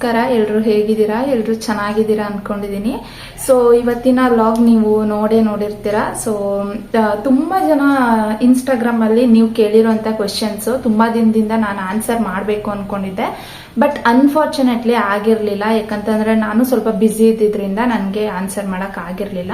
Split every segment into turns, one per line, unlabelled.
ನಮಸ್ಕಾರ ಎಲ್ಲರೂ ಹೇಗಿದ್ದೀರಾ? ಎಲ್ಲರೂ ಚೆನ್ನಾಗಿದ್ದೀರಾ ಅನ್ಕೊಂಡಿದ್ದೀನಿ. ಸೊ ಇವತ್ತಿನ ಲಾಗ್ ನೀವು ನೋಡೇ ನೋಡಿರ್ತೀರಾ. ಸೊ ತುಂಬ ಜನ ಇನ್ಸ್ಟಾಗ್ರಾಮ್ ಅಲ್ಲಿ ನೀವು ಕೇಳಿರೋಂಥ ಕ್ವೆಶನ್ಸ್ ತುಂಬಾ ದಿನದಿಂದ ನಾನು ಆನ್ಸರ್ ಮಾಡಬೇಕು ಅನ್ಕೊಂಡಿದ್ದೆ. ಬಟ್ ಅನ್ಫಾರ್ಚುನೇಟ್ಲಿ ಆಗಿರಲಿಲ್ಲ. ಯಾಕಂತಂದ್ರೆ ನಾನು ಸ್ವಲ್ಪ ಬ್ಯುಸಿ ಇದ್ದಿದ್ರಿಂದ ನನಗೆ ಆನ್ಸರ್ ಮಾಡಕ್ ಆಗಿರಲಿಲ್ಲ.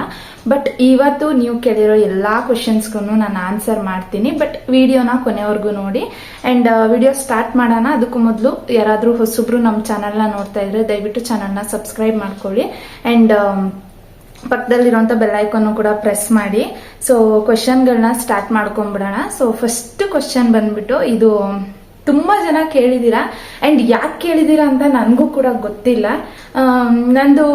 ಬಟ್ ಇವತ್ತು ನೀವು ಕೇಳಿರೋ ಎಲ್ಲಾ ಕ್ವಶನ್ಸ್ಗೂ ನಾನು ಆನ್ಸರ್ ಮಾಡ್ತೀನಿ. ಬಟ್ ವಿಡಿಯೋನ ಕೊನೆವರೆಗೂ ನೋಡಿ. ಅಂಡ್ ವಿಡಿಯೋ ಸ್ಟಾರ್ಟ್ ಮಾಡೋಣ. ಅದಕ್ಕೂ ಮೊದಲು ಯಾರಾದರೂ ಹೊಸಬ್ರು ನಮ್ಮ ಚಾನಲ್ನ ನೋಡ್ತಾ ಇದ್ರೆ ದಯವಿಟ್ಟು ಚಾನಲ್ನ ಸಬ್ಸ್ಕ್ರೈಬ್ ಮಾಡ್ಕೊಳ್ಳಿ. ಅಂಡ್ ಪಕ್ಕದಲ್ಲಿರುವಂಥ ಬೆಲ್ಲೈಕನ್ನು ಕೂಡ ಪ್ರೆಸ್ ಮಾಡಿ. ಸೊ ಕ್ವಶನ್ಗಳನ್ನ ಸ್ಟಾರ್ಟ್ ಮಾಡ್ಕೊಂಡ್ಬಿಡೋಣ ಸೊ ಫಸ್ಟ್ ಕ್ವಶನ್ ಬಂದ್ಬಿಟ್ಟು ಇದು ತುಂಬಾ ಜನ ಕೇಳಿದೀರಾ? ಅಂಡ್ ಯಾಕೆ ಕೇಳಿದೀರಾ ಅಂತ ನನಗೂ ಕೂಡ ಗೊತ್ತಿಲ್ಲ. ನಂದು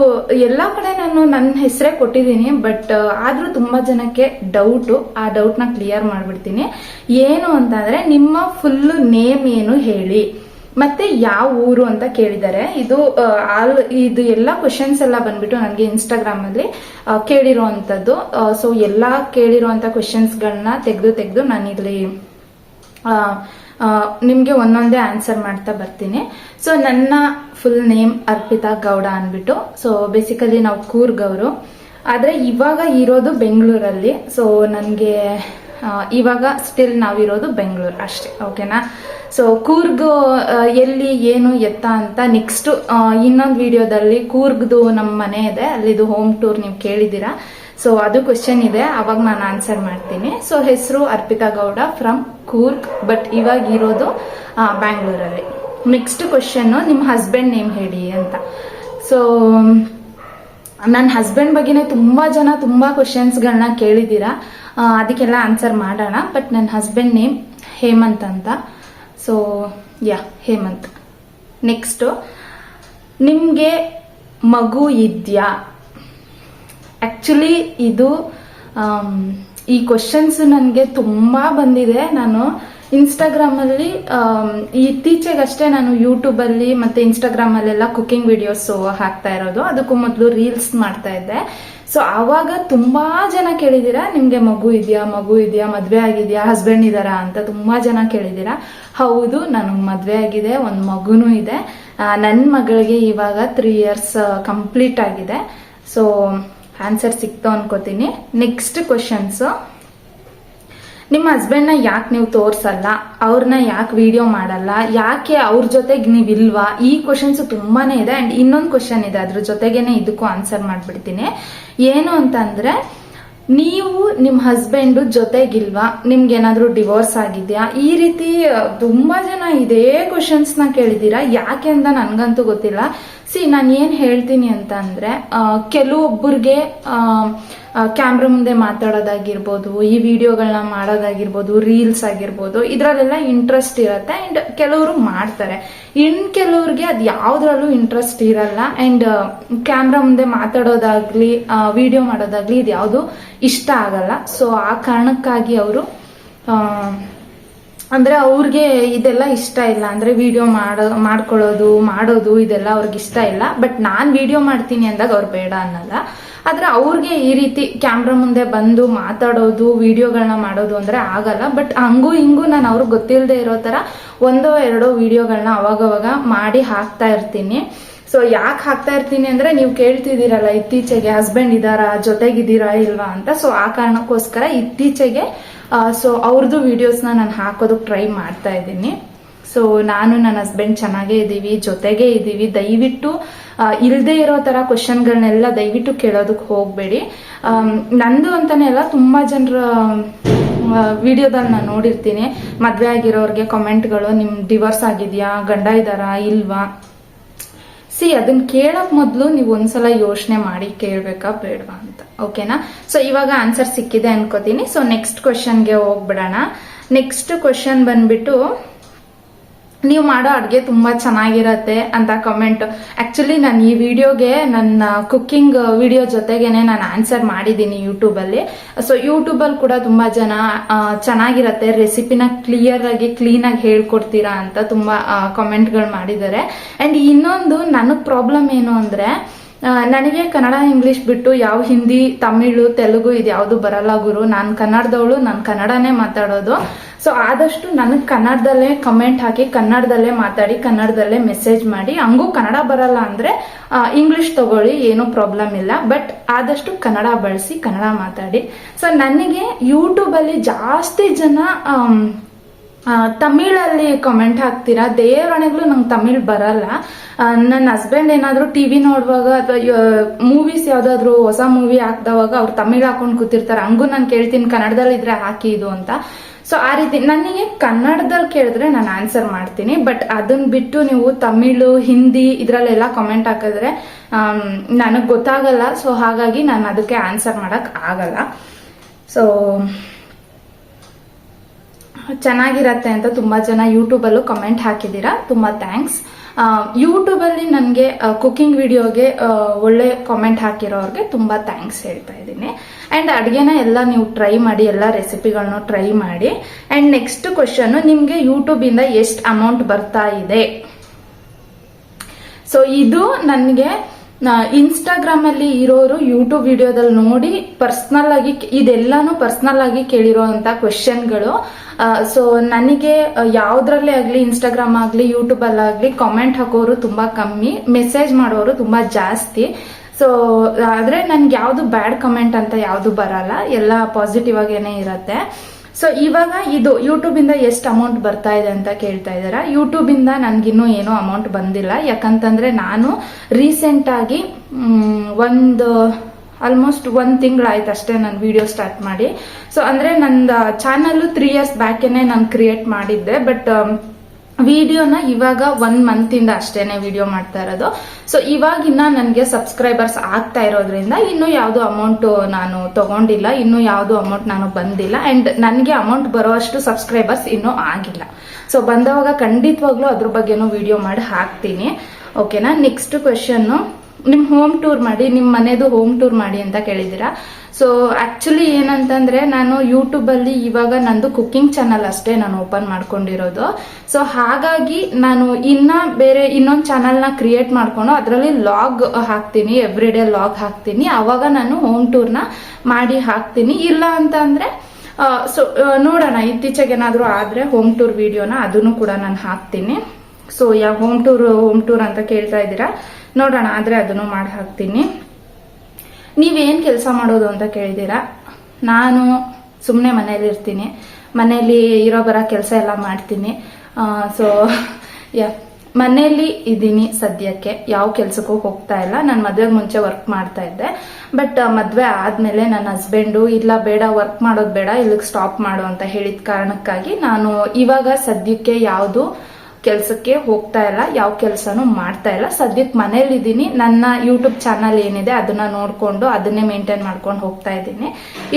ಎಲ್ಲಾ ಕಡೆ ನಾನು ನನ್ನ ಹೆಸರೇ ಕೊಟ್ಟಿದ್ದೀನಿ ಬಟ್ ಆದ್ರೂ ತುಂಬಾ ಜನಕ್ಕೆ ಡೌಟು ಆ ಡೌಟ್ನ ಕ್ಲಿಯರ್ ಮಾಡ್ಬಿಡ್ತೀನಿ. ಏನು ಅಂತಂದರೆ ನಿಮ್ಮ ಫುಲ್ ನೇಮ್ ಏನು ಹೇಳಿ. ಮತ್ತೆ ಯಾವ ಊರು ಅಂತ ಕೇಳಿದ್ದಾರೆ ಇದು ಆಲ್ ಇದು ಎಲ್ಲ ಕ್ವಶನ್ಸ್ ಎಲ್ಲ ಬಂದ್ಬಿಟ್ಟು ನನಗೆ ಇನ್ಸ್ಟಾಗ್ರಾಮ್ ಅಲ್ಲಿ ಆ, ಕೇಳಿರುವಂತದ್ದು. ಸೊ ಎಲ್ಲ ಕೇಳಿರುವಂತ ಕ್ವಶನ್ಸ್ಗಳನ್ನ ತೆಗೆದು ತೆಗೆದು ನಾನು ಇಲ್ಲಿ ನಿಮಗೆ ಒಂದೊಂದೇ ಆನ್ಸರ್ ಮಾಡ್ತಾ ಬರ್ತೀನಿ. ಸೊ ನನ್ನ ಫುಲ್ ನೇಮ್ ಅರ್ಪಿತಾ ಗೌಡ ಅಂದ್ಬಿಟ್ಟು. ಸೊ ಬೇಸಿಕಲಿ ನಾವು ಕೂರ್ಗವರು. ಆದರೆ ಇವಾಗ ಇರೋದು ಬೆಂಗಳೂರಲ್ಲಿ. ಸೊ ನನಗೆ ಇವಾಗ ಸ್ಟಿಲ್ ನಾವಿರೋದು ಬೆಂಗಳೂರು ಅಷ್ಟೇ. ಓಕೆನಾ ಸೊ ಕೂರ್ಗ್ ಎಲ್ಲಿ, ಏನು, ಎತ್ತ ಅಂತ ನೆಕ್ಸ್ಟ್ ಇನ್ನೊಂದು ವಿಡಿಯೋದಲ್ಲಿ ಕೂರ್ಗ್ದು ನಮ್ಮ ಮನೆ ಇದೆ. ಅಲ್ಲಿದು ಹೋಮ್ ಟೂರ್ ನೀವು ಕೇಳಿದ್ದೀರಾ. ಸೊ ಅದು ಕ್ವಶನ್ ಇದೆ. ಅವಾಗ ನಾನು ಆನ್ಸರ್ ಮಾಡ್ತೀನಿ. ಸೊ ಹೆಸರು ಅರ್ಪಿತಾ ಗೌಡ ಫ್ರಮ್ ಕೂರ್ಗ್ ಬಟ್ ಇವಾಗ ಇರೋದು ಬ್ಯಾಂಗ್ಳೂರಲ್ಲಿ ನೆಕ್ಸ್ಟ್ ಕ್ವಶನ್ ನಿಮ್ಮ ಹಸ್ಬೆಂಡ್ ನೇಮ್ ಹೇಳಿ ಅಂತ. ಸೊ ನನ್ನ ಹಸ್ಬೆಂಡ್ ಬಗ್ಗೆನೇ ತುಂಬ ಜನ ತುಂಬ ಕ್ವಶನ್ಸ್ಗಳನ್ನ ಕೇಳಿದ್ದೀರಾ. ಅದಕ್ಕೆಲ್ಲ ಆನ್ಸರ್ ಮಾಡೋಣ. ಬಟ್ ನನ್ನ ಹಸ್ಬೆಂಡ್ ನೇಮ್ ಹೇಮಂತ್ ಅಂತ. So yeah Hemant. ನೆಕ್ಸ್ಟು ನಿಮಗೆ ಮಗು ಇದೆಯಾ? ಆಕ್ಚುಲಿ ಇದು ಈ ಕ್ವಶನ್ಸ್ ನನಗೆ ತುಂಬ ಬಂದಿದೆ. ನಾನು ಇನ್ಸ್ಟಾಗ್ರಾಮಲ್ಲಿ ಆಮ್, ಇತ್ತೀಚೆಗಷ್ಟೇ ನಾನು ಯೂಟ್ಯೂಬ್ ಅಲ್ಲಿ ಮತ್ತೆ ಇನ್ಸ್ಟಾಗ್ರಾಮ್ ಅಲ್ಲೆಲ್ಲ ಕುಕಿಂಗ್ ವಿಡಿಯೋಸ್ ಹಾಕ್ತಾ ಇರೋದು. ಅದಕ್ಕೂ ಮೊದಲು ರೀಲ್ಸ್ ಮಾಡ್ತಾ ಇದ್ದೆ. ಸೊ ಆವಾಗ ತುಂಬಾ ಜನ ಕೇಳಿದ್ದೀರಾ? ನಿಮಗೆ ಮಗು ಇದೆಯಾ? ಮಗು ಇದೆಯಾ? ಮದುವೆ ಆಗಿದ್ಯಾ? ಹಸ್ಬೆಂಡ್ ಇದ್ದಾರಾ ಅಂತ ತುಂಬಾ ಜನ ಕೇಳಿದ್ದೀರಾ? ಹೌದು ನನಗೆ ಮದುವೆ ಆಗಿದೆ. ಒಂದು ಮಗುನೂ ಇದೆ. ನನ್ನ ಮಗಳಿಗೆ ಇವಾಗ ತ್ರೀ ಇಯರ್ಸ್ ಕಂಪ್ಲೀಟ್ ಆಗಿದೆ. ಸೊ ಆನ್ಸರ್ ಸಿಕ್ತು ಅನ್ಕೋತೀನಿ. ನೆಕ್ಸ್ಟ್ ಕ್ವಶನ್ಸ್ ನಿಮ್ಮ ಹಸ್ಬೆಂಡ್ನ ಯಾಕೆ ನೀವು ತೋರ್ಸಲ್ಲ? ಅವ್ರನ್ನ ಯಾಕೆ ವಿಡಿಯೋ ಮಾಡಲ್ಲ? ಯಾಕೆ ಅವ್ರ ಜೊತೆಗೆ ನೀವು ಇಲ್ವಾ? ಈ ಕ್ವಶನ್ಸ್ ತುಂಬಾನೇ ಇದೆ. ಅಂಡ್ ಇನ್ನೊಂದು ಕ್ವಶನ್ ಇದೆ. ಅದ್ರ ಜೊತೆಗೇನೆ ಇದಕ್ಕೂ ಆನ್ಸರ್ ಮಾಡ್ಬಿಡ್ತೀನಿ. ಏನು ಅಂತಂದ್ರೆ, ನೀವು ನಿಮ್ಮ ಹಸ್ಬೆಂಡ್ ಜೊತೆಗಿಲ್ವಾ ನಿಮ್ಗೆ ಏನಾದ್ರೂ ಡಿವೋರ್ಸ್ ಆಗಿದ್ಯಾ? ಈ ರೀತಿ ತುಂಬಾ ಜನ ಇದೇ ನ ಕೇಳಿದೀರಾ? ಯಾಕೆ ಅಂತ ನನ್ಗಂತೂ ಗೊತ್ತಿಲ್ಲ. ಸಿ, ನಾನು ಏನು ಹೇಳ್ತೀನಿ ಅಂತ ಅಂದರೆ ಕೆಲವೊಬ್ಬರಿಗೆ ಕ್ಯಾಮ್ರಾ ಮುಂದೆ ಮಾತಾಡೋದಾಗಿರ್ಬೋದು, ಈ ವಿಡಿಯೋಗಳನ್ನ ಮಾಡೋದಾಗಿರ್ಬೋದು ರೀಲ್ಸ್ ಆಗಿರ್ಬೋದು, ಇದರಲ್ಲೆಲ್ಲ ಇಂಟ್ರೆಸ್ಟ್ ಇರುತ್ತೆ ಆ್ಯಂಡ್ ಕೆಲವರು ಮಾಡ್ತಾರೆ. ಇನ್ ಕೆಲವ್ರಿಗೆ ಅದು ಯಾವುದ್ರಲ್ಲೂ ಇಂಟ್ರೆಸ್ಟ್ ಇರಲ್ಲ ಆ್ಯಂಡ್ ಕ್ಯಾಮ್ರಾ ಮುಂದೆ ಮಾತಾಡೋದಾಗಲಿ ವಿಡಿಯೋ ಮಾಡೋದಾಗಲಿ ಇದು ಯಾವುದು ಇಷ್ಟ ಆಗಲ್ಲ. ಸೊ ಆ ಕಾರಣಕ್ಕಾಗಿ ಅವರು ಅಂದ್ರೆ ಅವ್ರಿಗೆ ಇದೆಲ್ಲ ಇಷ್ಟ ಇಲ್ಲ. ಅಂದ್ರೆ ವಿಡಿಯೋ ಮಾಡೋ, ಮಾಡ್ಕೊಳ್ಳೋದು, ಮಾಡೋದು ಇದೆಲ್ಲ ಅವ್ರಿಗೆ ಇಷ್ಟ ಇಲ್ಲ. ಬಟ್ ನಾನ್ ವಿಡಿಯೋ ಮಾಡ್ತೀನಿ ಅಂದಾಗ ಅವ್ರು ಬೇಡ ಅನ್ನಲ್ಲ. ಆದ್ರೆ ಅವ್ರಿಗೆ ಈ ರೀತಿ ಕ್ಯಾಮ್ರಾ ಮುಂದೆ ಬಂದು ಮಾತಾಡೋದು ವಿಡಿಯೋಗಳನ್ನ ಮಾಡೋದು ಅಂದ್ರೆ ಆಗಲ್ಲ. ಬಟ್ ಹಂಗೂ ಹಿಂಗೂ ನಾನು ಅವ್ರಿಗೆ ಗೊತ್ತಿಲ್ಲದೆ ಇರೋ ತರ ಒಂದೋ ಎರಡೋ ವಿಡಿಯೋಗಳನ್ನ ಅವಾಗವಾಗ ಮಾಡಿ ಹಾಕ್ತಾ ಇರ್ತೀನಿ. ಸೊ ಯಾಕೆ ಹಾಕ್ತಾ ಇರ್ತೀನಿ ಅಂದ್ರೆ ನೀವು ಕೇಳ್ತಿದ್ದೀರಲ್ಲ, ಇತ್ತೀಚೆಗೆ ಹಸ್ಬೆಂಡ್ ಇದ್ದಾರಾ, ಜೊತೆಗಿದ್ದೀರಾ ಇಲ್ವಾ ಅಂತ. ಸೊ ಆ ಕಾರಣಕ್ಕೋಸ್ಕರ ಇತ್ತೀಚೆಗೆ ಸೊ ಅವ್ರದ್ದು ವಿಡಿಯೋಸ್ನ ನಾನು ಹಾಕೋದಕ್ಕೆ ಟ್ರೈ ಮಾಡ್ತಾ ಇದ್ದೀನಿ. ಸೊ ನಾನು ನನ್ನ ಹಸ್ಬೆಂಡ್ ಚೆನ್ನಾಗೇ ಇದ್ದೀವಿ ಜೊತೆಗೆ ಇದ್ದೀವಿ ದಯವಿಟ್ಟು ಇಲ್ಲದೆ ಇರೋ ತರ ಕ್ವಶನ್ಗಳನ್ನೆಲ್ಲ ದಯವಿಟ್ಟು ಕೇಳೋದಕ್ಕೆ ಹೋಗಬೇಡಿ. ನಂದು ಅಂತಾನೆ ಅಲ್ಲ, ತುಂಬಾ ಜನರ ವಿಡಿಯೋದಲ್ಲಿ ನಾನು ನೋಡಿರ್ತೀನಿ. ಮದುವೆ ಆಗಿರೋರಿಗೆ ಕಮೆಂಟ್ಗಳು ನಿಮ್ಮ ಡಿವೋರ್ಸ್ ಆಗಿದ್ಯಾ, ಗಂಡ ಇದ್ದಾರಾ, ಇಲ್ವಾ? ಸಿ ಅದನ್ನ ಕೇಳಕ್ ಮೊದಲು ನೀವು ಒಂದ್ಸಲ ಯೋಚನೆ ಮಾಡಿ ಕೇಳ್ಬೇಕಾ ಬೇಡವಾ ಅಂತ. ಓಕೆನಾ ಸೊ ಇವಾಗ ಆನ್ಸರ್ ಸಿಕ್ಕಿದೆ ಅನ್ಕೋತೀನಿ. ಸೊ ನೆಕ್ಸ್ಟ್ ಕ್ವಶನ್ಗೆ ಹೋಗ್ಬಿಡೋಣ. ನೆಕ್ಸ್ಟ್ ಕ್ವಶನ್ ಬಂದ್ಬಿಟ್ಟು ನೀವು ಮಾಡೋ ಅಡುಗೆ ತುಂಬಾ ಚೆನ್ನಾಗಿರತ್ತೆ ಅಂತ ಕಮೆಂಟ್ ಆ್ಯಕ್ಚುಲಿ ನಾನು ಈ ವಿಡಿಯೋಗೆ ನನ್ನ ಕುಕ್ಕಿಂಗ್ ವಿಡಿಯೋ ಜೊತೆಗೇನೆ ನಾನು ಆನ್ಸರ್ ಮಾಡಿದ್ದೀನಿ ಯೂಟ್ಯೂಬಲ್ಲಿ ಸೊ ಯೂಟ್ಯೂಬ್ ಅಲ್ಲಿ ಕೂಡ ತುಂಬಾ ಜನ ಚೆನ್ನಾಗಿರತ್ತೆ. ರೆಸಿಪಿನ ಕ್ಲಿಯರ್ ಆಗಿ ಕ್ಲೀನ್ ಆಗಿ ಹೇಳ್ಕೊಡ್ತೀರಾ ಅಂತ ತುಂಬಾ ಕಮೆಂಟ್ಗಳು ಮಾಡಿದ್ದಾರೆ. ಅಂಡ್ ಇನ್ನೊಂದು ನನಗೆ ಪ್ರಾಬ್ಲಮ್ ಏನು ಅಂದ್ರೆ ನನಗೆ ಕನ್ನಡ ಇಂಗ್ಲಿಷ್ ಬಿಟ್ಟು ಯಾವ ಹಿಂದಿ, ತಮಿಳು, ತೆಲುಗು ಇದು ಯಾವುದು ಬರಲ್ಲ ಗುರು. ನಾನು ಕನ್ನಡದವಳು, ನಾನು ಕನ್ನಡನೇ ಮಾತಾಡೋದು. ಸೊ ಆದಷ್ಟು ನನಗೆ ಕನ್ನಡದಲ್ಲೇ ಕಮೆಂಟ್ ಹಾಕಿ, ಕನ್ನಡದಲ್ಲೇ ಮಾತಾಡಿ, ಕನ್ನಡದಲ್ಲೇ ಮೆಸೇಜ್ ಮಾಡಿ. ಹಂಗೂ ಕನ್ನಡ ಬರಲ್ಲ ಅಂದ್ರೆ ಇಂಗ್ಲಿಷ್ ತಗೊಳ್ಳಿ, ಏನೂ ಪ್ರಾಬ್ಲಮ್ ಇಲ್ಲ. ಬಟ್ ಆದಷ್ಟು ಕನ್ನಡ ಬಳಸಿ, ಕನ್ನಡ ಮಾತಾಡಿ. ಸೊ ನನಗೆ ಯೂಟ್ಯೂಬಲ್ಲಿ ಜಾಸ್ತಿ ಜನ ತಮಿಳಲ್ಲಿ ಕಮೆಂಟ್ ಹಾಕ್ತೀರಾ? ದೇವರಣೆಗಳು ನಂಗೆ ತಮಿಳ್ ಬರಲ್ಲ. ನನ್ನ ಹಸ್ಬೆಂಡ್ ಏನಾದರೂ ಟಿ ವಿ ನೋಡುವಾಗ ಅಥವಾ ಮೂವೀಸ್ ಯಾವುದಾದ್ರೂ ಹೊಸ ಮೂವಿ ಹಾಕ್ದವಾಗ ಅವ್ರು ತಮಿಳ್ ಹಾಕೊಂಡು ಕೂತಿರ್ತಾರೆ. ಹಂಗೂ ನಾನು ಕೇಳ್ತೀನಿ ಕನ್ನಡದಲ್ಲಿ ಇದ್ರೆ ಹಾಕಿ ಇದು ಅಂತ. ಸೊ ಆ ರೀತಿ ನನಗೆ ಕನ್ನಡದಲ್ಲಿ ಕೇಳಿದ್ರೆ ನಾನು ಆನ್ಸರ್ ಮಾಡ್ತೀನಿ ಬಟ್ ಅದನ್ನ ಬಿಟ್ಟು ನೀವು ತಮಿಳು, ಹಿಂದಿ ಇದರಲ್ಲೆಲ್ಲ ಕಮೆಂಟ್ ಹಾಕಿದ್ರೆ ನನಗೆ ಗೊತ್ತಾಗಲ್ಲ. ಸೊ ಹಾಗಾಗಿ ನಾನು ಅದಕ್ಕೆ ಆನ್ಸರ್ ಮಾಡಕ್ ಆಗಲ್ಲ. ಸೊ ಚೆನ್ನಾಗಿರತ್ತೆ ಅಂತ ತುಂಬಾ ಜನ ಯೂಟ್ಯೂಬಲ್ಲೂ ಕಮೆಂಟ್ ಹಾಕಿದ್ದೀರಾ. ತುಂಬಾ ಥ್ಯಾಂಕ್ಸ್ ಯೂಟ್ಯೂಬಲ್ಲಿ ನನಗೆ ಕುಕಿಂಗ್ ವಿಡಿಯೋಗೆ ಒಳ್ಳೆ ಕಾಮೆಂಟ್ ಹಾಕಿರೋರಿಗೆ ತುಂಬಾ ಥ್ಯಾಂಕ್ಸ್ ಹೇಳ್ತಾ ಇದ್ದೀನಿ. ಆ್ಯಂಡ್ ಅಡುಗೆನ ಎಲ್ಲ ನೀವು ಟ್ರೈ ಮಾಡಿ, ಎಲ್ಲ ರೆಸಿಪಿಗಳನ್ನು ಟ್ರೈ ಮಾಡಿ. ಆ್ಯಂಡ್ ನೆಕ್ಸ್ಟ್ ಕ್ವಶನ್ ನಿಮಗೆ ಯೂಟ್ಯೂಬಿಂದ ಎಷ್ಟು ಅಮೌಂಟ್ ಬರ್ತಾ ಇದೆ? ಸೊ ಇದು ನನಗೆ ಇನ್ಸ್ಟಾಗ್ರಾಮ್ ಅಲ್ಲಿ ಇರೋರು ಯೂಟ್ಯೂಬ್ ವಿಡಿಯೋದಲ್ಲಿ ನೋಡಿ ಪರ್ಸ್ನಲ್ ಆಗಿ ಇದೆಲ್ಲಾನು ಪರ್ಸ್ನಲ್ ಆಗಿ ಕೇಳಿರೋಂಥ ಕ್ವೆಶನ್ಗಳು ಸೊ ನನಗೆ ಯಾವ್ದ್ರಲ್ಲೇ ಆಗಲಿ ಇನ್ಸ್ಟಾಗ್ರಾಮ್ ಆಗಲಿ ಯೂಟ್ಯೂಬ್ ಅಲ್ಲಾಗ್ಲಿ ಕಾಮೆಂಟ್ ಹಾಕೋರು ತುಂಬಾ ಕಮ್ಮಿ. ಮೆಸೇಜ್ ಮಾಡೋರು ತುಂಬಾ ಜಾಸ್ತಿ. ಸೊ ಆದ್ರೆ ನನ್ಗೆ ಯಾವ್ದು ಬ್ಯಾಡ್ ಕಮೆಂಟ್ ಅಂತ ಯಾವ್ದು ಬರಲ್ಲ. ಎಲ್ಲ ಪಾಸಿಟಿವ್ ಆಗೇನೆ ಇರತ್ತೆ. ಸೊ ಇವಾಗ ಇದು ಯೂಟ್ಯೂಬ್ ಇಂದ ಎಷ್ಟು ಅಮೌಂಟ್ ಬರ್ತಾ ಇದೆ ಅಂತ ಕೇಳ್ತಾ ಇದ್ದೀರಾ ಯೂಟ್ಯೂಬ್ ಇಂದ ನನ್ಗಿನ್ನೂ ಏನೂ ಅಮೌಂಟ್ ಬಂದಿಲ್ಲ. ಯಾಕಂತಂದ್ರೆ ನಾನು ರೀಸೆಂಟ್ ಆಗಿ ಒಂದು ಆಲ್ಮೋಸ್ಟ್ ಒಂದ್ ತಿಂಗಳಾಯ್ತು ಅಷ್ಟೇ ನಾನು ವಿಡಿಯೋ ಸ್ಟಾರ್ಟ್ ಮಾಡಿ. ಸೊ ಅಂದ್ರೆ ನಂದು ಚಾನಲ್ ತ್ರೀ ಇಯರ್ಸ್ ಬ್ಯಾಕೇನೆ ನಾನು ಕ್ರಿಯೇಟ್ ಮಾಡಿದ್ದೆ ಬಟ್ ವಿಡಿಯೋನ ಇವಾಗ ಒನ್ ಮಂತ್ ಇಂದ ಅಷ್ಟೇನೆ ವಿಡಿಯೋ ಮಾಡ್ತಾ ಇರೋದು. ಸೊ ಇವಾಗಿನ್ನ ನನಗೆ ಸಬ್ಸ್ಕ್ರೈಬರ್ಸ್ ಆಗ್ತಾ ಇರೋದ್ರಿಂದ ಇನ್ನು ಯಾವ್ದು ಅಮೌಂಟ್ ನಾನು ತಗೊಂಡಿಲ್ಲ, ಇನ್ನು ಯಾವ್ದು ಅಮೌಂಟ್ ನಾನು ಬಂದಿಲ್ಲ ಅಂಡ್ ನನಗೆ ಅಮೌಂಟ್ ಬರೋಷ್ಟು ಸಬ್ಸ್ಕ್ರೈಬರ್ಸ್ ಇನ್ನೂ ಆಗಿಲ್ಲ. ಸೊ ಬಂದವಾಗ ಖಂಡಿತವಾಗ್ಲೂ ಅದ್ರ ಬಗ್ಗೆನೂ ವಿಡಿಯೋ ಮಾಡಿ ಹಾಕ್ತೀನಿ. ಓಕೆನಾ ನೆಕ್ಸ್ಟ್ ಕ್ವೆಶನ್ ನಿಮ್ ಹೋಮ್ ಟೂರ್ ಮಾಡಿ, ನಿಮ್ ಮನೆದು ಹೋಮ್ ಟೂರ್ ಮಾಡಿ ಅಂತ ಕೇಳಿದ್ದೀರಾ? ಸೊ ಆಕ್ಚುಲಿ ಏನಂತಂದ್ರೆ ನಾನು ಯೂಟ್ಯೂಬ್ ಅಲ್ಲಿ ಇವಾಗ ನಂದು ಕುಕ್ಕಿಂಗ್ ಚಾನಲ್ ಅಷ್ಟೇ ನಾನು ಓಪನ್ ಮಾಡ್ಕೊಂಡಿರೋದು. ಸೊ ಹಾಗಾಗಿ ನಾನು ಇನ್ನ ಬೇರೆ ಇನ್ನೊಂದು ಚಾನಲ್ನ ಕ್ರಿಯೇಟ್ ಮಾಡ್ಕೊಂಡು ಅದರಲ್ಲಿ ಲಾಗ್ ಹಾಕ್ತೀನಿ ಎವ್ರಿ ಡೇ ಲಾಗ್ ಹಾಕ್ತೀನಿ. ಅವಾಗ ನಾನು ಹೋಮ್ ಟೂರ್ನ ಮಾಡಿ ಹಾಕ್ತೀನಿ. ಇಲ್ಲ ಅಂತ ಸೊ ನೋಡೋಣ, ಇತ್ತೀಚೆಗೆ ಏನಾದರೂ ಆದ್ರೆ ಹೋಮ್ ಟೂರ್ ವಿಡಿಯೋನ ಅದನ್ನು ಕೂಡ ನಾನು ಹಾಕ್ತೀನಿ. ಸೊ ಯಾವ ಹೋಮ್ ಟೂರ್ ಹೋಮ್ ಟೂರ್ ಅಂತ ಕೇಳ್ತಾ ಇದ್ದೀರಾ? ನೋಡೋಣ, ಆದ್ರೆ ಅದನ್ನು ಮಾಡಿ ಹಾಕ್ತೀನಿ. ನೀವೇನ್ ಕೆಲಸ ಮಾಡೋದು ಅಂತ ಕೇಳಿದ್ದೀರಾ? ನಾನು ಸುಮ್ಮನೆ ಮನೇಲಿ ಇರ್ತೀನಿ ಮನೇಲಿ ಇರೋ ಬರೋ ಕೆಲಸ ಎಲ್ಲ ಮಾಡ್ತೀನಿ. ಸೊ ಯಾ ಮನೆಯಲ್ಲಿ ಇದ್ದೀನಿ ಸದ್ಯಕ್ಕೆ. ಯಾವ ಕೆಲಸಕ್ಕೂ ಹೋಗ್ತಾ ಇಲ್ಲ. ನಾನು ಮದುವೆಗೆ ಮುಂಚೆ ವರ್ಕ್ ಮಾಡ್ತಾ ಇದ್ದೆ. ಬಟ್ ಮದ್ವೆ ಆದ್ಮೇಲೆ ನನ್ನ ಹಸ್ಬೆಂಡು ಇಲ್ಲ ಬೇಡ ವರ್ಕ್ ಮಾಡೋದು ಬೇಡ, ಇಲ್ಲಿಗೆ ಸ್ಟಾಪ್ ಮಾಡು ಅಂತ ಹೇಳಿದ ಕಾರಣಕ್ಕಾಗಿ ನಾನು ಇವಾಗ ಸದ್ಯಕ್ಕೆ ಯಾವುದು ಕೆಲ್ಸಕ್ಕೆ ಹೋಗ್ತಾ ಇಲ್ಲ, ಯಾವ ಕೆಲಸನೂ ಮಾಡ್ತಾ ಇಲ್ಲ. ಸದ್ಯಕ್ಕೆ ಮನೇಲಿ ಇದ್ದೀನಿ ನನ್ನ ಯೂಟ್ಯೂಬ್ ಚಾನಲ್ ಏನಿದೆ ಅದನ್ನ ನೋಡಿಕೊಂಡು ಅದನ್ನೇ ಮೇಂಟೈನ್ ಮಾಡ್ಕೊಂಡು ಹೋಗ್ತಾ ಇದ್ದೀನಿ.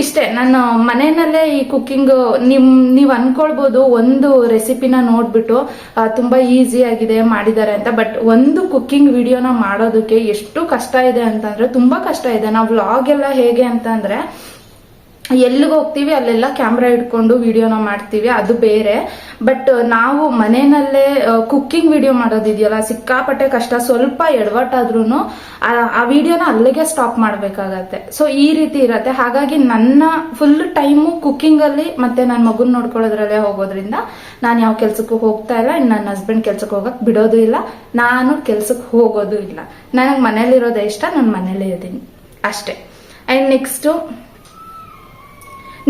ಇಷ್ಟೇ, ನಾನು ಮನೆಯಲ್ಲೇ ಈ ಕುಕ್ಕಿಂಗ್ ನಿಮ್, ನೀವು ಅನ್ಕೊಳ್ಬೋದು, ಒಂದು ರೆಸಿಪಿನ ನೋಡ್ಬಿಟ್ಟು ತುಂಬಾ ಈಸಿ ಆಗಿದೆ ಮಾಡಿದ್ದಾರೆ ಅಂತ ಬಟ್ ಒಂದು ಕುಕ್ಕಿಂಗ್ ವಿಡಿಯೋನ ಮಾಡೋದಕ್ಕೆ ಎಷ್ಟು ಕಷ್ಟ ಇದೆ ಅಂತಂದ್ರೆ, ತುಂಬಾ ಕಷ್ಟ ಇದೆ. ನಾವು ವ್ಲಾಗ್ ಎಲ್ಲ ಹೇಗೆ ಅಂತಂದ್ರೆ ಎಲ್ಲಿಗೆ ಹೋಗ್ತೀವಿ, ಅಲ್ಲೆಲ್ಲ ಕ್ಯಾಮ್ರಾ ಇಟ್ಕೊಂಡು ವಿಡಿಯೋನ ಮಾಡ್ತೀವಿ, ಅದು ಬೇರೆ. ಬಟ್ ನಾವು ಮನೆಯಲ್ಲೇ ಕುಕ್ಕಿಂಗ್ ವಿಡಿಯೋ ಮಾಡೋದಿದೆಯಲ್ಲ, ಸಿಕ್ಕಾಪಟ್ಟೆ ಕಷ್ಟ. ಸ್ವಲ್ಪ ಎಡವಟ್ಟಾದ್ರೂ ಆ ವಿಡಿಯೋನ ಅಲ್ಲಿಗೆ ಸ್ಟಾಪ್ ಮಾಡಬೇಕಾಗತ್ತೆ. ಸೊ ಈ ರೀತಿ ಇರತ್ತೆ. ಹಾಗಾಗಿ ನನ್ನ ಫುಲ್ ಟೈಮು ಕುಕ್ಕಿಂಗಲ್ಲಿ ಮತ್ತೆ ನನ್ನ ಮಗುನ್ ನೋಡ್ಕೊಳ್ಳೋದ್ರಲ್ಲೇ ಹೋಗೋದ್ರಿಂದ ನಾನು ಯಾವ ಕೆಲ್ಸಕ್ಕೂ ಹೋಗ್ತಾ ಇಲ್ಲ ಇನ್ನು ನನ್ನ ಹಸ್ಬೆಂಡ್ ಕೆಲ್ಸಕ್ಕೆ ಹೋಗಕ್ ಬಿಡೋದು ಇಲ್ಲ. ನಾನು ಕೆಲ್ಸಕ್ಕೆ ಹೋಗೋದು ಇಲ್ಲ. ನನಗೆ ಮನೇಲಿರೋದೇ ಇಷ್ಟ, ನಾನು ಮನೇಲೇ ಇದ್ದೀನಿ. ಅಷ್ಟೇ. ಆ್ಯಂಡ್ ನೆಕ್ಸ್ಟು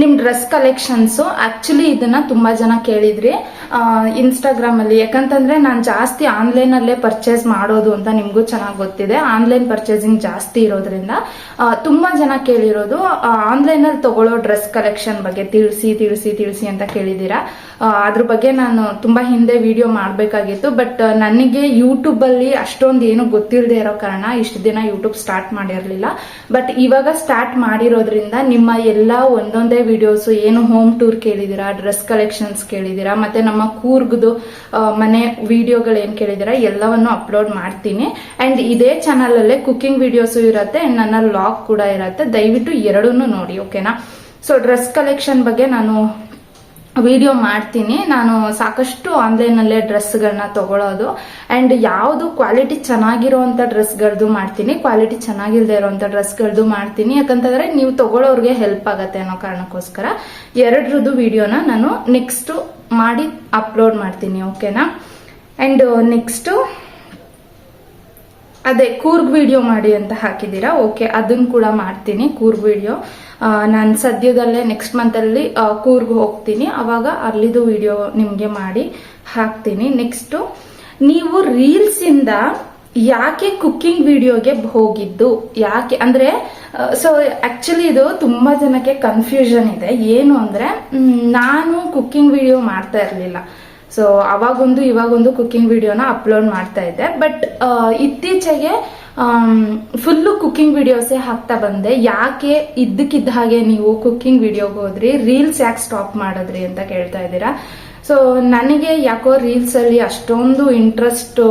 ನಿಮ್ ಡ್ರೆಸ್ ಕಲೆಕ್ಷನ್ಸ್ ಆಕ್ಚುಲಿ ಇದನ್ನ ತುಂಬಾ ಜನ ಕೇಳಿದ್ರಿ. ಇನ್ಸ್ಟಾಗ್ರಾಮ್ ಅಲ್ಲಿ. ಯಾಕಂತಂದ್ರೆ ನಾನು ಜಾಸ್ತಿ ಆನ್ಲೈನ್ ಅಲ್ಲೇ ಪರ್ಚೇಸ್ ಮಾಡೋದು ಅಂತ ನಿಮ್ಗೂ ಚೆನ್ನಾಗಿ ಗೊತ್ತಿದೆ. ಆನ್ಲೈನ್ ಪರ್ಚೇಸಿಂಗ್ ಜಾಸ್ತಿ ಇರೋದ್ರಿಂದ ತುಂಬಾ ಜನ ಕೇಳಿರೋದು ಆನ್ಲೈನ್ ಅಲ್ಲಿ ತಗೊಳ್ಳೋ ಡ್ರೆಸ್ ಕಲೆಕ್ಷನ್ ಬಗ್ಗೆ ತಿಳಿಸಿ ತಿಳಿಸಿ ತಿಳಿಸಿ ಅಂತ ಕೇಳಿದ್ದೀರಾ. ಅದ್ರ ಬಗ್ಗೆ ನಾನು ತುಂಬಾ ಹಿಂದೆ ವಿಡಿಯೋ ಮಾಡಬೇಕಾಗಿತ್ತು. ಬಟ್ ನನಗೆ ಯೂಟ್ಯೂಬ್ ಅಲ್ಲಿ ಅಷ್ಟೊಂದು ಏನು ಗೊತ್ತಿಲ್ಲದೆ ಇರೋ ಕಾರಣ ಇಷ್ಟು ದಿನ ಯೂಟ್ಯೂಬ್ ಸ್ಟಾರ್ಟ್ ಮಾಡಿರಲಿಲ್ಲ. ಬಟ್ ಇವಾಗ ಸ್ಟಾರ್ಟ್ ಮಾಡಿರೋದ್ರಿಂದ ನಿಮ್ಮ ಎಲ್ಲ ಒಂದೊಂದೇ ವಿಡಿಯೋಸ್ ಏನು ಹೋಮ್ ಟೂರ್ ಕೇಳಿದಿರಾ ಡ್ರೆಸ್ ಕಲೆಕ್ಷನ್ಸ್ ಕೇಳಿದಿರಾ, ಮತ್ತೆ ನಮ್ಮ ಕೂರ್ಗ್ದು ಮನೆ ವಿಡಿಯೋಗಳು ಏನ್ ಕೇಳಿದಿರಾ, ಎಲ್ಲವನ್ನು ಅಪ್ಲೋಡ್ ಮಾಡ್ತೀನಿ. ಅಂಡ್ ಇದೇ ಚಾನಲ್ ಅಲ್ಲೇ ಕುಕಿಂಗ್ ವಿಡಿಯೋಸ್ ಇರುತ್ತೆ ಅಂಡ್ ನನ್ನ ಲಾಗ್ ಕೂಡ ಇರತ್ತೆ. ದಯವಿಟ್ಟು ಎರಡನ್ನೂ ನೋಡಿ ಓಕೆನಾ ಸೊ ಡ್ರೆಸ್ ಕಲೆಕ್ಷನ್ ಬಗ್ಗೆ ನಾನು ವಿಡಿಯೋ ಮಾಡ್ತೀನಿ. ನಾನು ಸಾಕಷ್ಟು ಆನ್ಲೈನಲ್ಲೇ ಡ್ರೆಸ್ಗಳನ್ನ ತಗೊಳ್ಳೋದು ಆ್ಯಂಡ್ ಯಾವುದು ಕ್ವಾಲಿಟಿ ಚೆನ್ನಾಗಿರೋವಂಥ ಡ್ರೆಸ್ಗಳದ್ದು ಮಾಡ್ತೀನಿ. ಕ್ವಾಲಿಟಿ ಚೆನ್ನಾಗಿಲ್ಲದೆ ಇರೋವಂಥ ಡ್ರೆಸ್ಗಳದ್ದು ಮಾಡ್ತೀನಿ. ಯಾಕಂತಂದರೆ ನೀವು ತಗೊಳ್ಳೋರಿಗೆ ಹೆಲ್ಪ್ ಆಗತ್ತೆ ಅನ್ನೋ ಕಾರಣಕ್ಕೋಸ್ಕರ ಎರಡರದ್ದು ವಿಡಿಯೋನ ನಾನು ನೆಕ್ಸ್ಟು ಮಾಡಿ ಅಪ್ಲೋಡ್ ಮಾಡ್ತೀನಿ ಓಕೆನಾ ಆ್ಯಂಡ್ ನೆಕ್ಸ್ಟು ಅದೇ ಕೂರ್ಗ್ ವಿಡಿಯೋ ಮಾಡಿ ಅಂತ ಹಾಕಿದ್ದೀರಾ? ಓಕೆ ಅದನ್ನ ಕೂಡ ಮಾಡ್ತೀನಿ ಕೂರ್ಗ್ ವಿಡಿಯೋ ನಾನು ಸದ್ಯದಲ್ಲೇ ನೆಕ್ಸ್ಟ್ ಮಂತಲ್ಲಿ ಕೂರ್ಗ್ ಹೋಗ್ತೀನಿ. ಅವಾಗ ಅಲ್ಲಿದು ವಿಡಿಯೋ ನಿಮಗೆ ಮಾಡಿ ಹಾಕ್ತೀನಿ. ನೆಕ್ಸ್ಟು ನೀವು ರೀಲ್ಸಿಂದ ಯಾಕೆ ಕುಕ್ಕಿಂಗ್ ವಿಡಿಯೋಗೆ ಹೋಗಿದ್ದು? ಯಾಕೆ, ಅಂದ್ರೆ ಸೊ ಆಕ್ಚುಲಿ ಇದು ತುಂಬಾ ಜನಕ್ಕೆ ಕನ್ಫ್ಯೂಷನ್ ಇದೆ. ಏನು ಅಂದ್ರೆ ನಾನು ಕುಕ್ಕಿಂಗ್ ವಿಡಿಯೋ ಮಾಡ್ತಾ ಇರಲಿಲ್ಲ. ಸೊ ಅವಾಗೊಂದು, ಇವಾಗೊಂದು ಕುಕ್ಕಿಂಗ್ ವಿಡಿಯೋನ ಅಪ್ಲೋಡ್ ಮಾಡ್ತಾ ಇದ್ದೆ. ಬಟ್ ಇತ್ತೀಚೆಗೆ ಫುಲ್ಲು ಕುಕ್ಕಿಂಗ್ ವಿಡಿಯೋಸೇ ಹಾಕ್ತಾ ಬಂದೆ. ಯಾಕೆ ಇದ್ದಕ್ಕಿದ್ದ ಹಾಗೆ ನೀವು ಕುಕ್ಕಿಂಗ್ ವಿಡಿಯೋಗೆ ಹೋದ್ರಿ? ರೀಲ್ಸ್ ಯಾಕೆ ಸ್ಟಾಪ್ ಮಾಡಿದ್ರಿ ಅಂತ ಕೇಳ್ತಾ ಇದ್ದೀರಾ? ಸೊ ನನಗೆ ಯಾಕೋ ರೀಲ್ಸ್ ಅಲ್ಲಿ ಅಷ್ಟೊಂದು ಇಂಟ್ರೆಸ್ಟ್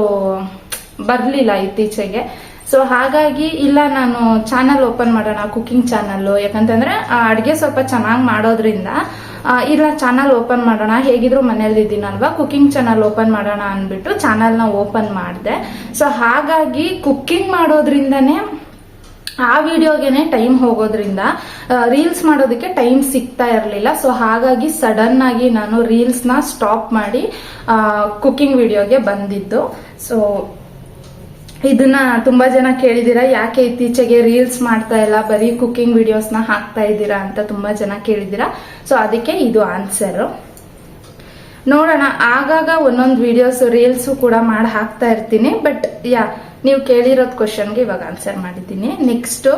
ಬರಲಿಲ್ಲ ಇತ್ತೀಚೆಗೆ. ಸೊ ಹಾಗಾಗಿ ಇಲ್ಲ, ನಾನು ಚಾನಲ್ ಓಪನ್ ಮಾಡೋಣ ಕುಕ್ಕಿಂಗ್ ಚಾನಲ್ಲು ಯಾಕಂತಂದ್ರೆ ಅಡುಗೆ ಸ್ವಲ್ಪ ಚೆನ್ನಾಗಿ ಮಾಡೋದ್ರಿಂದ ಇಲ್ಲ ಚಾನಲ್ ಓಪನ್ ಮಾಡೋಣ. ಹೇಗಿದ್ರು ಮನೇಲಿ ಇದ್ದೀನಲ್ವಾ? ಕುಕಿಂಗ್ ಚಾನಲ್ ಓಪನ್ ಮಾಡೋಣ ಅಂದ್ಬಿಟ್ಟು ಚಾನಲ್ನ ಓಪನ್ ಮಾಡಿದೆ. ಸೊ ಹಾಗಾಗಿ ಕುಕ್ಕಿಂಗ್ ಮಾಡೋದ್ರಿಂದನೇ ಆ ವಿಡಿಯೋಗೆನೆ ಟೈಮ್ ಹೋಗೋದ್ರಿಂದ ರೀಲ್ಸ್ ಮಾಡೋದಕ್ಕೆ ಟೈಮ್ ಸಿಗ್ತಾ ಇರಲಿಲ್ಲ. ಸೊ ಹಾಗಾಗಿ ಸಡನ್ ಆಗಿ ನಾನು ರೀಲ್ಸ್ನ ಸ್ಟಾಪ್ ಮಾಡಿ ಕುಕ್ಕಿಂಗ್ ವಿಡಿಯೋಗೆ ಬಂದಿದ್ದು. ಸೊ ಇದನ್ನ ತುಂಬಾ ಜನ ಕೇಳಿದಿರಾ? ಯಾಕೆ ಇತ್ತೀಚೆಗೆ ರೀಲ್ಸ್ ಮಾಡ್ತಾ ಇಲ್ಲ? ಬರೀ ಕುಕಿಂಗ್ ವಿಡಿಯೋಸ್ನ ಹಾಕ್ತಾ ಇದ್ದೀರಾ ಅಂತ ತುಂಬಾ ಜನ ಕೇಳಿದಿರಾ? ಸೊ ಅದಕ್ಕೆ ಇದು ಆನ್ಸರ್ ನೋಡೋಣ. ಆಗಾಗ ಒಂದೊಂದು ವಿಡಿಯೋಸ್ ರೀಲ್ಸು ಕೂಡ ಮಾಡಿ ಹಾಕ್ತಾ ಇರ್ತೀನಿ. ಬಟ್ ಯಾ, ನೀವು ಕೇಳಿರೋದ್ ಕ್ವಶನ್ಗೆ ಇವಾಗ ಆನ್ಸರ್ ಮಾಡಿದ್ದೀನಿ. ನೆಕ್ಸ್ಟ್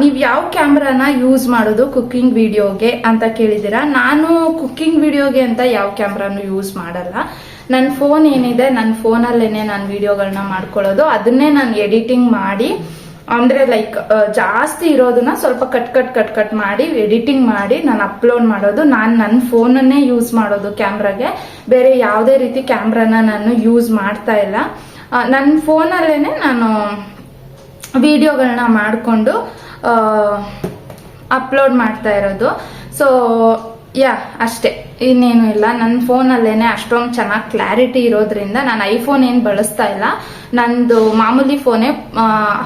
ನೀವು ಯಾವ ಕ್ಯಾಮ್ರಾನ ಯೂಸ್ ಮಾಡೋದು ಕುಕ್ಕಿಂಗ್ ವಿಡಿಯೋಗೆ ಅಂತ ಕೇಳಿದಿರಾ ನಾನು ಕುಕ್ಕಿಂಗ್ ವಿಡಿಯೋಗೆ ಅಂತ ಯಾವ ಕ್ಯಾಮ್ರಾನು ಯೂಸ್ ಮಾಡಲ್ಲ. ನನ್ನ ಫೋನ್ ಏನಿದೆ ನನ್ನ ಫೋನಲ್ಲೇನೆ ನಾನು ವಿಡಿಯೋಗಳನ್ನ ಮಾಡ್ಕೊಳ್ಳೋದು. ಅದನ್ನೇ ನಾನು ಎಡಿಟಿಂಗ್ ಮಾಡಿ, ಅಂದರೆ ಲೈಕ್ ಜಾಸ್ತಿ ಇರೋದನ್ನ ಸ್ವಲ್ಪ ಕಟ್ ಕಟ್ ಕಟ್ ಕಟ್ ಮಾಡಿ ಎಡಿಟಿಂಗ್ ಮಾಡಿ ನಾನು ಅಪ್ಲೋಡ್ ಮಾಡೋದು. ನಾನು ನನ್ನ ಫೋನನ್ನೇ ಯೂಸ್ ಮಾಡೋದು ಕ್ಯಾಮ್ರಾಗೆ ಬೇರೆ ಯಾವುದೇ ರೀತಿ ಕ್ಯಾಮ್ರಾನ ನಾನು ಯೂಸ್ ಮಾಡ್ತಾ ಇಲ್ಲ. ನನ್ನ ಫೋನಲ್ಲೇನೆ ನಾನು ವಿಡಿಯೋಗಳನ್ನ ಮಾಡಿಕೊಂಡು ಅಪ್ಲೋಡ್ ಮಾಡ್ತಾ ಇರೋದು. ಸೊ ಯಾ ಅಷ್ಟೇ. ಇನ್ನೇನು ಇಲ್ಲ. ನನ್ನ ಫೋನಲ್ಲೇನೆ ಅಷ್ಟೊಂದು ಚೆನ್ನಾಗಿ ಕ್ಲಾರಿಟಿ ಇರೋದ್ರಿಂದ ನಾನು ಐಫೋನ್ ಏನು ಬಳಸ್ತಾ ಇಲ್ಲ. ನಂದು ಮಾಮೂಲಿ ಫೋನೇ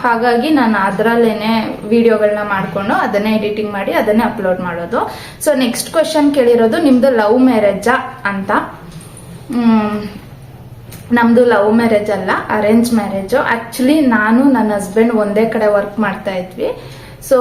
ಹಾಗಾಗಿ ನಾನು ಅದರಲ್ಲೇನೆ ವಿಡಿಯೋಗಳನ್ನ ಮಾಡಿಕೊಂಡು ಅದನ್ನೇ ಎಡಿಟಿಂಗ್ ಮಾಡಿ ಅದನ್ನೇ ಅಪ್ಲೋಡ್ ಮಾಡೋದು. ಸೊ ನೆಕ್ಸ್ಟ್ ಕ್ವೆಶನ್ ಕೇಳಿರೋದು, ನಿಮ್ದು ಲವ್ ಮ್ಯಾರೇಜಾ ಅಂತ. ನಮ್ದು ಲವ್ ಮ್ಯಾರೇಜ್ ಅಲ್ಲ ಅರೇಂಜ್ ಮ್ಯಾರೇಜು ಆಕ್ಚುಲಿ ನಾನು ನನ್ನ ಹಸ್ಬೆಂಡ್ ಒಂದೇ ಕಡೆ ವರ್ಕ್ ಮಾಡ್ತಾ ಇದ್ವಿ. ಸೊ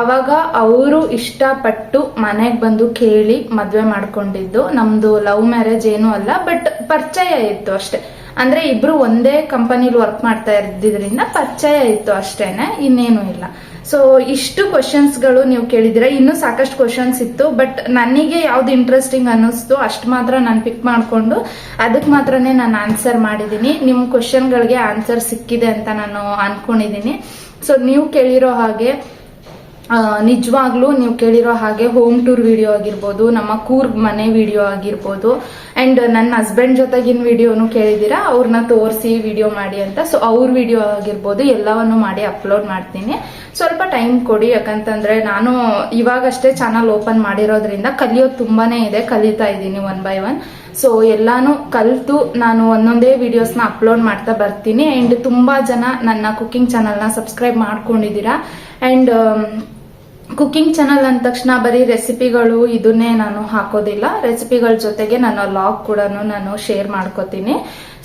ಅವಾಗ ಅವರು ಇಷ್ಟಪಟ್ಟು ಮನೆಗೆ ಬಂದು ಕೇಳಿ ಮದ್ವೆ ಮಾಡ್ಕೊಂಡಿದ್ದು. ನಮ್ದು ಲವ್ ಮ್ಯಾರೇಜ್ ಏನೂ ಅಲ್ಲ, ಬಟ್ ಪರಿಚಯ ಇತ್ತು ಅಷ್ಟೇ. ಅಂದ್ರೆ ಇಬ್ರು ಒಂದೇ ಕಂಪನಿಲಿ ವರ್ಕ್ ಮಾಡ್ತಾ ಇದ್ದಿದ್ರಿಂದ ಪರಿಚಯ ಇತ್ತು ಅಷ್ಟೇನೆ, ಇನ್ನೇನು ಇಲ್ಲ. ಸೊ ಇಷ್ಟು ಕ್ವಶನ್ಸ್ಗಳು ನೀವು ಕೇಳಿದ್ರೆ ಇನ್ನೂ ಸಾಕಷ್ಟು ಕ್ವಶನ್ಸ್ ಇತ್ತು, ಬಟ್ ನನಗೆ ಯಾವ್ದು ಇಂಟ್ರೆಸ್ಟಿಂಗ್ ಅನ್ನಿಸ್ತು, ಅಷ್ಟು ಮಾತ್ರ ನಾನು ಪಿಕ್ ಮಾಡಿಕೊಂಡು ಅದಕ್ಕೆ ಮಾತ್ರನೇ ನಾನು ಆನ್ಸರ್ ಮಾಡಿದ್ದೀನಿ. ನಿಮ್ಮ ಕ್ವಶನ್ಗಳಿಗೆ ಆನ್ಸರ್ ಸಿಕ್ಕಿದೆ ಅಂತ ನಾನು ಅನ್ಕೊಂಡಿದ್ದೀನಿ. ಸೊ ನೀವು ಕೇಳಿರೋ ಹಾಗೆ ನಿಜವಾಗ್ಲೂ ನೀವು ಕೇಳಿರೋ ಹಾಗೆ ಹೋಮ್ ಟೂರ್ ವಿಡಿಯೋ ಆಗಿರ್ಬೋದು, ನಮ್ಮ ಕೂರ್ಗ್ ಮನೆ ವಿಡಿಯೋ ಆಗಿರ್ಬೋದು ಅಂಡ್ ನನ್ನ ಹಸ್ಬೆಂಡ್ ಜೊತೆಗಿನ ವಿಡಿಯೋನು ಕೇಳಿದ್ದೀರಾ? ಅವ್ರನ್ನ ತೋರಿಸಿ ವಿಡಿಯೋ ಮಾಡಿ ಅಂತ. ಸೊ ಅವ್ರ ವಿಡಿಯೋ ಆಗಿರ್ಬೋದು, ಎಲ್ಲವನ್ನು ಮಾಡಿ ಅಪ್ಲೋಡ್ ಮಾಡ್ತೀನಿ. ಸ್ವಲ್ಪ ಟೈಮ್ ಕೊಡಿ, ಯಾಕಂತಂದರೆ ನಾನು ಇವಾಗಷ್ಟೇ ಚಾನಲ್ ಓಪನ್ ಮಾಡಿರೋದ್ರಿಂದ ಕಲಿಯೋದು ತುಂಬಾನೇ ಇದೆ, ಕಲಿತಾ ಇದ್ದೀನಿ ಒನ್ ಬೈ ಒನ್ ಸೊ ಎಲ್ಲಾನು ಕಲ್ತು ನಾನು ಒಂದೊಂದೇ ವಿಡಿಯೋಸ್ನ ಅಪ್ಲೋಡ್ ಮಾಡ್ತಾ ಬರ್ತೀನಿ. ಅಂಡ್ ತುಂಬಾ ಜನ ನನ್ನ ಕುಕ್ಕಿಂಗ್ ಚಾನಲ್ನ ಸಬ್ಸ್ಕ್ರೈಬ್ ಮಾಡ್ಕೊಂಡಿದ್ದೀರಾ. ಅಂಡ್ ಕುಕಿಂಗ್ ಚಾನಲ್ ಅಂದ ತಕ್ಷಣ ಬರೀ ರೆಸಿಪಿಗಳು ಇದನ್ನೇ ನಾನು ಹಾಕೋದಿಲ್ಲ. ರೆಸಿಪಿಗಳ ಜೊತೆಗೆ ನನ್ನ ಲಾಗ್ ಕೂಡ ನಾನು ಶೇರ್ ಮಾಡ್ಕೋತೀನಿ.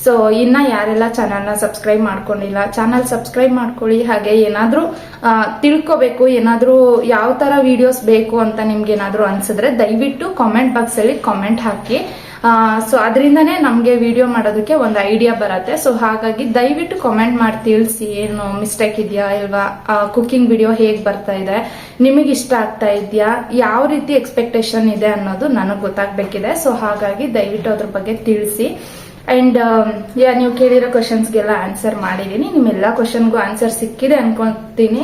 ಸೊ ಇನ್ನ ಯಾರೆಲ್ಲ ಚಾನಲ್ನ ಸಬ್ಸ್ಕ್ರೈಬ್ ಮಾಡ್ಕೊಂಡಿಲ್ಲ ಚಾನಲ್ ಸಬ್ಸ್ಕ್ರೈಬ್ ಮಾಡ್ಕೊಳ್ಳಿ. ಹಾಗೆ ಏನಾದ್ರೂ ತಿಳ್ಕೊಬೇಕು, ಏನಾದ್ರೂ ಯಾವ ತರ ವಿಡಿಯೋಸ್ ಬೇಕು ಅಂತ ನಿಮ್ಗೆ ಏನಾದ್ರೂ ಅನ್ಸಿದ್ರೆ ದಯವಿಟ್ಟು ಕಾಮೆಂಟ್ ಬಾಕ್ಸ್ ಅಲ್ಲಿ ಕಾಮೆಂಟ್ ಹಾಕಿ. ಸೊ ಅದರಿಂದನೇ ನಮಗೆ ವಿಡಿಯೋ ಮಾಡೋದಕ್ಕೆ ಒಂದು ಐಡಿಯಾ ಬರುತ್ತೆ. ಸೊ ಹಾಗಾಗಿ ದಯವಿಟ್ಟು ಕಾಮೆಂಟ್ ಮಾಡಿ ತಿಳಿಸಿ ಏನು ಮಿಸ್ಟೇಕ್ ಇದೆಯಾ ಇಲ್ವಾ? ಕುಕಿಂಗ್ ವಿಡಿಯೋ ಹೇಗೆ ಬರ್ತಾ ಇದೆ? ನಿಮಗೆ ಇಷ್ಟ ಆಗ್ತಾ ಇದೆಯಾ? ಯಾವ ರೀತಿ ಎಕ್ಸ್ಪೆಕ್ಟೇಷನ್ ಇದೆ ಅನ್ನೋದು ನನಗೆ ಗೊತ್ತಾಗಬೇಕಿದೆ. ಸೊ ಹಾಗಾಗಿ ದಯವಿಟ್ಟು ಅದ್ರ ಬಗ್ಗೆ ತಿಳಿಸಿ. ಅಂಡ್ ಯಾ ನೀವು ಕೇಳಿರೋ ಕ್ವಶನ್ಸ್ಗೆಲ್ಲ ಆನ್ಸರ್ ಮಾಡಿದ್ದೀನಿ ನಿಮ್ಮೆಲ್ಲ ಕ್ವಶನ್ಗೂ ಆನ್ಸರ್ ಸಿಕ್ಕಿದೆ ಅನ್ಕೊಂತೀನಿ.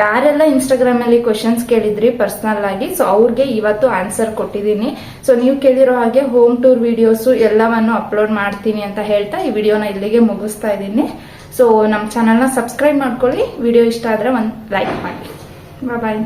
ಯಾರೆಲ್ಲ ಇನ್ಸ್ಟಾಗ್ರಾಮಲ್ಲಿ ಕ್ವಶನ್ಸ್ ಕೇಳಿದ್ರಿ ಪರ್ಸನಲ್ ಆಗಿ ಸೊ ಅವ್ರಿಗೆ ಇವತ್ತು ಆನ್ಸರ್ ಕೊಟ್ಟಿದ್ದೀನಿ ಸೊ ನೀವು ಕೇಳಿರೋ ಹಾಗೆ ಹೋಮ್ ಟೂರ್ ವಿಡಿಯೋಸು ಎಲ್ಲವನ್ನು ಅಪ್ಲೋಡ್ ಮಾಡ್ತೀನಿ ಅಂತ ಹೇಳ್ತಾ ಈ ವಿಡಿಯೋನ ಇಲ್ಲಿಗೆ ಮುಗಿಸ್ತಾ ಇದ್ದೀನಿ. ಸೊ ನಮ್ಮ ಚಾನಲ್ನ ಸಬ್ಸ್ಕ್ರೈಬ್ ಮಾಡ್ಕೊಳ್ಳಿ. ವಿಡಿಯೋ ಇಷ್ಟ ಆದರೆ ಒಂದು ಲೈಕ್ ಮಾಡಿ. ಬಾಯ್